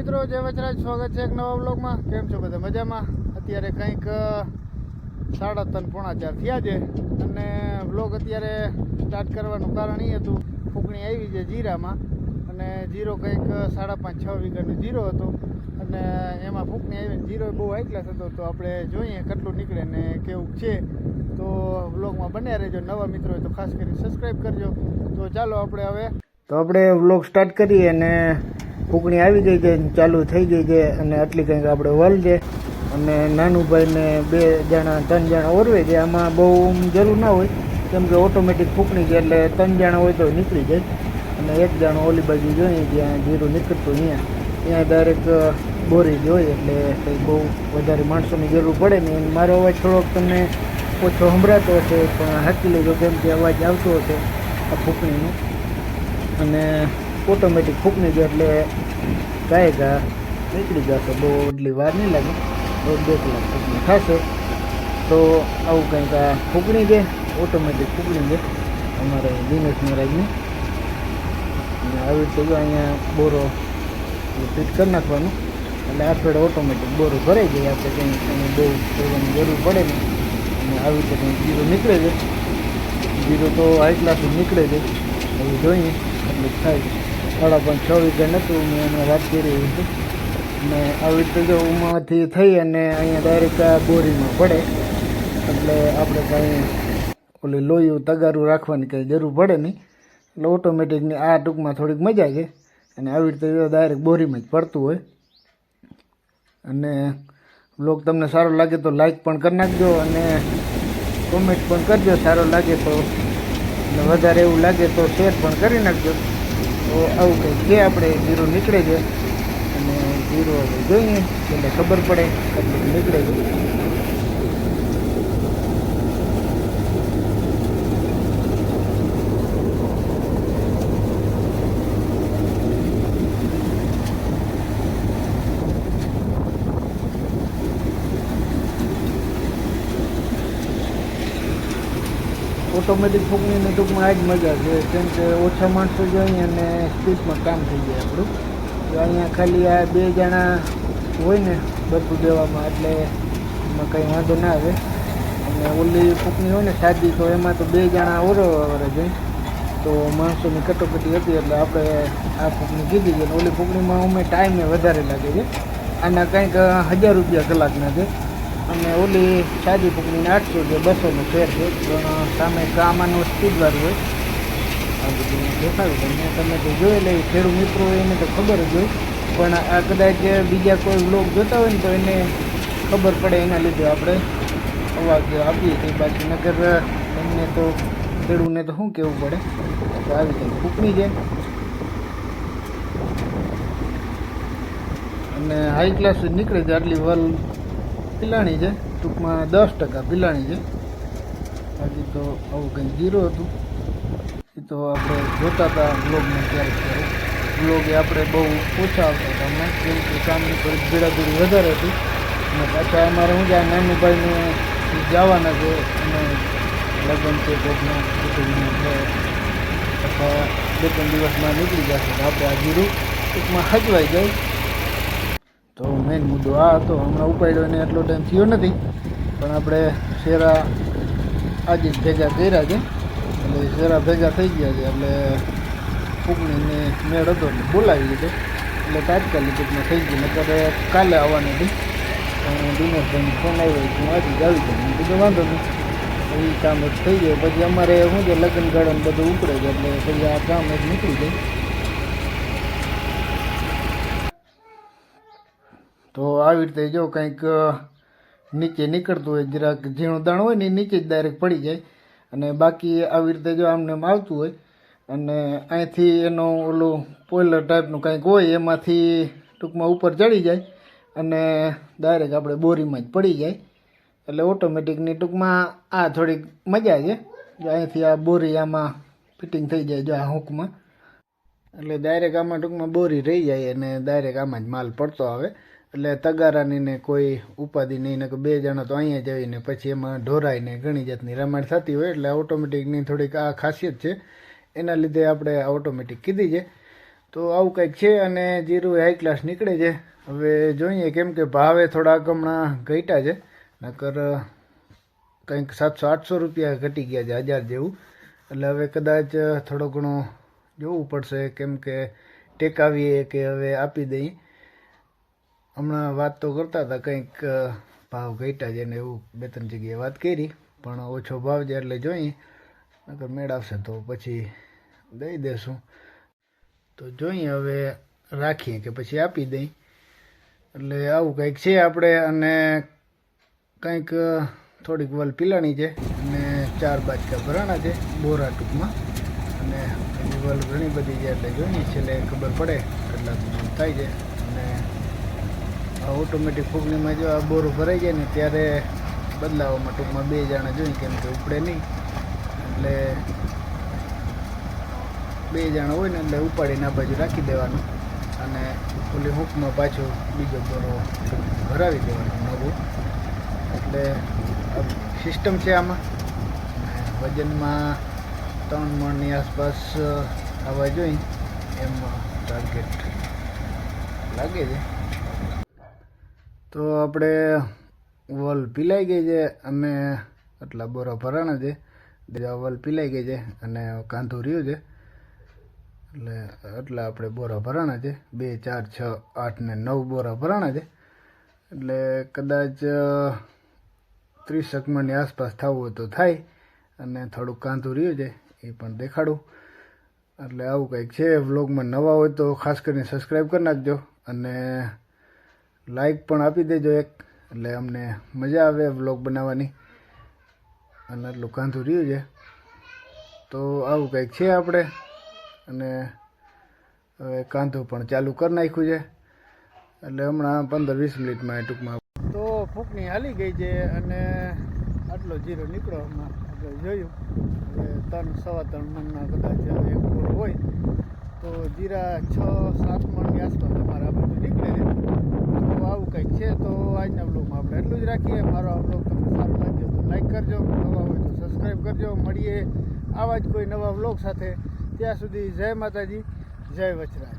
છે એક નવા વ્લોગમાં. કેમ છો બધા? મજામાં? અત્યારે કંઈક સાડા ત્રણ, પોણા ચાર થયા છે. અને વ્લોગ અત્યારે સ્ટાર્ટ કરવાનું કારણ એ હતું, ફૂંકણી આવી છે જીરામાં. અને જીરો કંઈક સાડા પાંચ, છ વીઘાનો જીરો હતો. અને એમાં ફૂંકણી આવીને જીરો બહુ આટલા થતો તો આપણે જોઈએ કેટલું નીકળે ને કેવું છે. તો વ્લોગમાં બન્યા રહેજો. નવા મિત્રો તો ખાસ કરીને સબસ્ક્રાઈબ કરજો. તો ચાલો આપણે હવે તો આપણે વ્લોગ સ્ટાર્ટ કરીએ અને ફૂંકણી આવી ગઈ છે ચાલુ થઈ ગઈ છે અને આટલી કંઈક આપણે વલ અને નાનું ભાઈને બે જણા, ત્રણ જણા ઓરવે છે. આમાં બહુ જરૂર ના હોય. કેમ કે ઓટોમેટિક ફૂંકણી છે એટલે ત્રણ જણા હોય તો નીકળી જાય. અને એક જણો ઓલી બાજુ જોઈએ જ્યાં જીરું નીકળતું અહીંયા. ત્યાં ડાયરેક્ટ બોરી જ હોય એટલે કંઈ બહુ વધારે માણસોની જરૂર પડે નહીં. મારો અવાજ થોડોક તમને ઓછો સંભળાતો હશે, પણ હાકી લેજો કેમ કે અવાજ આવતો હશે આ ફૂંકણીનો. અને ઓટોમેટિક ફૂંકની ગયો એટલે ગાય ગા, નીકળી જશે બહુ એટલી વાર નહીં લાગે દોઢ બે કલાક ફૂંકણી થશે તો આવું કંઈક આ ફૂંકણી ગઈ ઓટોમેટિક ફૂંકણી ગઈ અમારે દિનેશ મહારાજની. અને આવી રીતે અહીંયા બોરો ફિટ કરી નાખવાનું. એટલે આ ઓટોમેટિક બોરો ભરાઈ જાય આપણે કંઈ કંઈ બહુ જોવાની જરૂર પડે નહીં. અને આવી રીતે કંઈક જીરો નીકળે છે. જીરો તો ક્લાસ નીકળે છે. એવું જોઈએ, એટલે થાય સાડા પાંચ છ વીઘા નહોતું, મેં એમાં વાત કરી હતી. અને આવી રીતે જો ઉમાંથી થઈ અને અહીંયા ડાયરેક્ટ આ બોરીમાં પડે, એટલે આપણે કાંઈ ઓલી લોહીયું તગારું રાખવાની કંઈ જરૂર પડે નહીં. એટલે ઓટોમેટિકની આ ટૂંકમાં થોડીક મજા છે. અને આવી રીતે ડાયરેક્ટ બોરીમાં જ પડતું હોય. અને બ્લોગ તમને સારો લાગે તો લાઈક પણ કરી નાખજો અને કોમેન્ટ પણ કરજો. સારો લાગે તો, અને વધારે એવું લાગે તો શેર પણ કરી નાખજો. તો આવું કંઈક જે આપણે જીરો નીકળે છે. અને જીરો હવે જોઈએ, એટલે ખબર પડે કેટલું નીકળે છે. ઓટોમેટિક ફૂંકણીની ટૂંકમાં આ જ મજા છે. કેમ કે ઓછા માણસો જોઈએ અને સ્પીડમાં કામ થઈ જાય આપણું. તો અહીંયા ખાલી આ બે જણા હોય ને બધું દેવામાં, એટલે એમાં કંઈ વાંધો ના આવે. અને ઓલી ફૂંકણી હોય ને સાદી, તો એમાં તો બે જણા ઓરવા જોઈએ તો માણસોની કટોકટી હતી, એટલે આપણે આ ફૂંકણી કીધી છે. ઓલી ફૂંકણીમાં અમે ટાઈમે વધારે લાગે છે. આના કંઈક હજાર રૂપિયા કલાકના છે. અને ઓલી સાદી ફૂંકણીને આઠસો છે બસોનું ફેર છે. પણ સામે કામાનું સ્પીડવાળું હોય. આ બધું દેખાડ્યું તમને તમે તો જોઈ લે ખેડૂત મિત્રો હોય એને તો ખબર જ હોય. પણ આ કદાચ બીજા કોઈ લોક જોતા હોય ને તો એને ખબર પડે એના લીધે આપણે અવાજ આપીએ છીએ. બાકી નગર, એમને તો ખેડૂતને તો શું કહેવું પડે? તો આવી જાય ફૂંકણી છે. અને હાઈ ક્લાસ નીકળે છે આટલી વલ પિલાણી છે. ટૂંકમાં દસ ટકા પિલાણી છે. બાકી તો આવું કંઈ જીરો હતું. એ તો આપણે જોતા હતા બ્લોગમાં ક્યારેક ક્યારેક. બ્લોગ એ આપણે બહુ ઓછા આવતા હતા અમને. કેમ કે કામની થોડીક ભીડાભીડી વધારે હતી. અને પાછા અમારે શું છે આ નાની ભાઈને જવાના છે. અને લગ્ન છે કોઈકના કુટુંબના અથવા બે ત્રણ દિવસમાં નીકળી જશે આપણે આ જીરું ટૂંકમાં હજવાઈ જાય. તો મેઇન મુદ્દો આ હતો. હમણાં ઉપાડ્યો એને એટલો ટાઈમ થયો નથી. પણ આપણે શેરા આજે જ ભેગા કર્યા છે. એટલે શેરા ભેગા થઈ ગયા છે. એટલે ફૂંકણીને મેળ હતો એટલે બોલાવી લીધો. એટલે તાત્કાલિક ટૂંકમાં થઈ ગયું. અત્યારે કાલે આવવાની હતી પણ દિનેશભાઈનો ફોન આવ્યો હું આજે જ આવી જાઉં. બીજો વાંધો નહીં. એ કામ જ થઈ જાય પછી અમારે શું છે લગ્ન ગાળાને બધું ઉપડે છે. એટલે પછી આ કામ જ નીકળી જાય. તો આવી રીતે જો કંઈક નીચે નીકળતું હોય, જરાક ઝીણું દાણ હોય ને નીચે જ ડાયરેક્ટ પડી જાય. અને બાકી આવી રીતે જો આમને એમ આવતું હોય, અને અહીંથી એનું ઓલું પોઈલર ટાઈપનું કંઈક હોય, એમાંથી ટૂંકમાં ઉપર ચડી જાય અને ડાયરેક્ટ આપણે બોરીમાં જ પડી જાય. એટલે ઓટોમેટિકની ટૂંકમાં આ થોડીક મજા છે. અહીંથી આ બોરી આમાં ફિટિંગ થઈ જાય જો આ હુંકમાં. એટલે ડાયરેક્ટ આમાં ટૂંકમાં બોરી રહી જાય અને ડાયરેક્ટ આમાં જ માલ પડતો આવે. એટલે તગારાની કોઈ ઉપાધિ નહીં ને બે જણા તો અહીંયા જઈને પછી એમાં ઢોરાઈને ઘણી જાતની રમાડ થતી હોય, એટલે ઓટોમેટિકની થોડીક આ ખાસિયત છે. એના લીધે આપણે ઓટોમેટિક કીધી છે. તો આવું કંઈક છે અને જીરું હાઈ ક્લાસ નીકળે છે. હવે જોઈએ કેમ કે ભાવે થોડાક હમણાં ઘટ્યા છે, નકર કંઈક સાતસો, આઠસો રૂપિયા ઘટી ગયા છે હજાર જેવું. એટલે હવે કદાચ થોડો ઘણો જોવું પડશે કેમ કે ટેકાવીએ કે હવે આપી દઈએ. હમણાં વાત તો કરતા હતા, કંઈક ભાવ ઘટ્યા છે ને એવું બે ત્રણ જગ્યાએ વાત કરી, પણ ઓછો ભાવ છે એટલે જોઈએ નકર મેળ આવશે તો પછી દઈ દેશું. તો જોઈએ હવે રાખીએ કે પછી આપી દઈ. એટલે આવું કંઈક છે આપણે, અને કંઈક થોડીક વલ પીલાણી છે, અને ચાર બાજકા ભરાણા છે, બોરા ટૂંકમાં. અને વલ ઘણી બધી છે એટલે જોઈએ છેલ્લે ખબર પડે કેટલાક થાય છે. ઓટોમેટિક ફૂગણીમાં જો આ બોરો ભરાઈ જાય ને ત્યારે બદલાવવામાં ટૂંકમાં બે જણા જોઈએ કેમ કે ઉપડે નહીં. એટલે બે જણા હોય ને એટલે ઉપાડીને આ બાજુ રાખી દેવાનું અને ઓલી હૂંકમાં પાછો બીજો બોરો ભરાવી દેવાનો નવો. એટલે સિસ્ટમ છે આમાં. વજનમાં ત્રણ મણની આસપાસ આવવા જોઈએ એમ ટાર્ગેટ લાગે છે. તો આપણે વલ પીલાઈ ગઈ છે અને આટલા બોરા ભરાણા છે. બીજા વલ પીલાઈ ગઈ છે અને કાંધું રહ્યું છે. એટલે એટલા આપણે બોરા ભરાણા છે. બે, ચાર, છ, આઠ ને નવ બોરા ભરાણા છે. એટલે કદાચ ત્રીસ એકમણની આસપાસ થવું હોય તો થાય અને થોડુંક કાંધું રહ્યું છે એ પણ દેખાડું. એટલે આવું કંઈક છે. વ્લોગમાં નવા હોય તો ખાસ કરીને સબસ્ક્રાઈબ કરી નાખજો અને લાઈક પણ આપી દેજો એક. એટલે અમને મજા આવે વ્લોગ બનાવવાની. અને આટલું કાંધું રહ્યું છે. તો આવું કંઈક છે આપણે. અને હવે કાંધું પણ ચાલુ કરી નાખ્યું છે. એટલે હમણાં પંદર વીસ મિનિટમાં એ ટૂંકમાં તો ફૂંકણી હાલી ગઈ છે અને આટલો જીરો નીકળ્યો હમણાં. આપણે જોયું. હવે ત્રણ સવા ત્રણ મણના કદાચ એક હોય. તો જીરા છ, સાત મણની આસપાસ અમારે આ બધું નીકળે આવું કંઈક છે તો આજના બ્લોગમાં આપણે એટલું જ રાખીએ. મારો આ બ્લોગ તમને સારો લાગ્યો તો લાઈક કરજો, નવા હોય તો સબસ્ક્રાઈબ કરજો. મળીએ આવા જ કોઈ નવા બ્લોગ સાથે. ત્યાં સુધી જય માતાજી, જય વચરાજ.